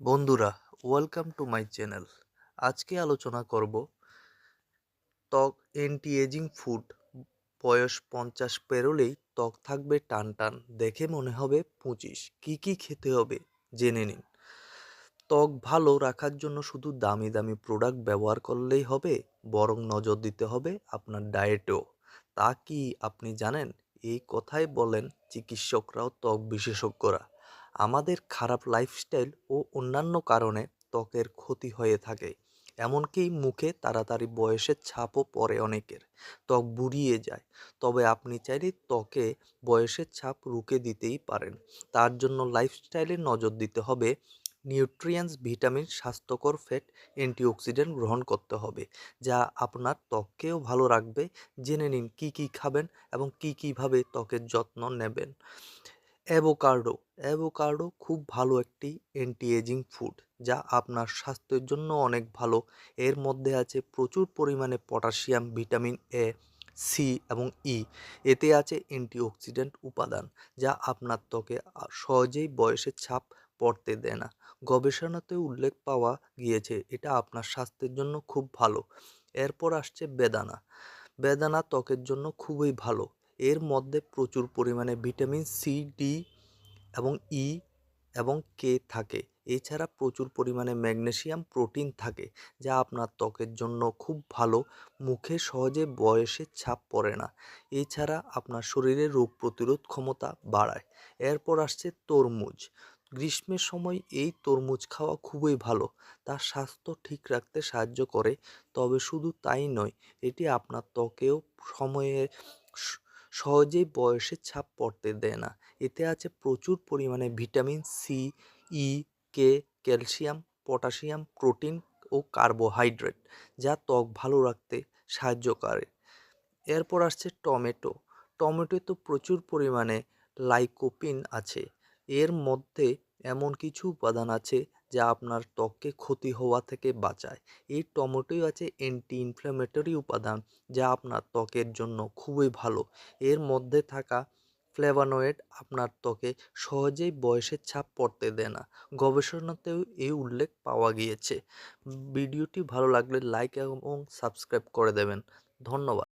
বন্ধুরা welcome to my channel আজকে আলোচনা করব ত্বক অ্যান্টি এজিং ফুড বয়স পঞ্চাশ পেরোলেই ত্বক থাকবে টান টান, দেখে মনে হবে পঁচিশ। কী কী খেতে হবে জেনে নিন। ত্বক ভালো রাখার জন্য শুধু দামি দামি প্রোডাক্ট ব্যবহার করলেই হবে, বরং নজর দিতে হবে আপনার ডায়েটেও তা কি আপনি জানেন? এই কথাই বলেন চিকিৎসকরাও ত্বক বিশেষজ্ঞরা। আমাদের খারাপ লাইফস্টাইল ও অন্যান্য কারণে ত্বকের ক্ষতি হয়ে থাকে। এমনকি মুখে তাড়াতাড়ি বয়সের ছাপও পড়ে অনেকের। ত্বক বুড়িয়ে যায়। তবে আপনি চাইলে ত্বকে বয়সের ছাপ রুখে দিতেই পারেন। তার জন্য লাইফস্টাইলে নজর দিতে হবে। নিউট্রিয়েন্টস ভিটামিন স্বাস্থ্যকর ফ্যাট অ্যান্টিঅক্সিডেন্ট গ্রহণ করতে হবে, যা আপনার ত্বককেও ভালো রাখবে। জেনে নিন কী কী খাবেন এবং কী কীভাবে ত্বকের যত্ন নেবেন। অ্যাভোকাডো। অ্যাভোকাডো খুব ভালো একটি অ্যান্টি এজিং ফুড যা আপনার স্বাস্থ্যের জন্য অনেক ভালো। এর মধ্যে আছে প্রচুর পরিমাণে পটাশিয়াম, ভিটামিন এ সি এবং ই এতে আছে অ্যান্টিঅক্সিডেন্ট উপাদান, যা আপনার ত্বকে সহজেই বয়সের ছাপ পড়তে দেয় না। গবেষণাতে উল্লেখ পাওয়া গিয়েছে, এটা আপনার স্বাস্থ্যের জন্য খুব ভালো। এরপর আসছে বেদানা। বেদানা ত্বকের জন্য খুবই ভালো। এর মধ্যে প্রচুর পরিমাণে ভিটামিন সি ডি এবং ই এবং কে থাকে। এছাড়া প্রচুর পরিমাণে ম্যাগনেসিয়াম, প্রোটিন থাকে, যা আপনার ত্বকের জন্য খুব ভালো। মুখে সহজে বয়সের ছাপ পড়ে না। এছাড়া আপনার শরীরে রোগ প্রতিরোধ ক্ষমতা বাড়ায়। এরপর আসছে তরমুজ। গ্রীষ্মের সময় এই তরমুজ খাওয়া খুবই ভালো। তার স্বাস্থ্য ঠিক রাখতে সাহায্য করে, তবে শুধু তাই নয়, এটি আপনার ত্বকেও সময়ে সহজেই বয়সের ছাপ পড়তে দেয় না। এতে আছে প্রচুর পরিমাণে vitamin C E K calcium potassium protein ও কার্বোহাইড্রেট যা ত্বক ভালো রাখতে সাহায্য করে। এরপর আসছে টমেটো। টমেটো তো প্রচুর পরিমাণে লাইকোপিন আছে। এর মধ্যে এমন কিছু উপাদান আছে যা আপনার ত্বককে ক্ষতি হওয়া থেকে বাঁচায়। এই টমেটোই আছে অ্যান্টি ইনফ্ল্যামেটরি উপাদান, যা আপনার ত্বকের জন্য খুবই ভালো। এর মধ্যে থাকা ফ্লেভানয়েড আপনার ত্বকে সহজেই বয়সের ছাপ পড়তে দেয় না। গবেষণাতেও এই উল্লেখ পাওয়া গিয়েছে। ভিডিওটি ভালো লাগলে লাইক এবং সাবস্ক্রাইব করে দেবেন। ধন্যবাদ।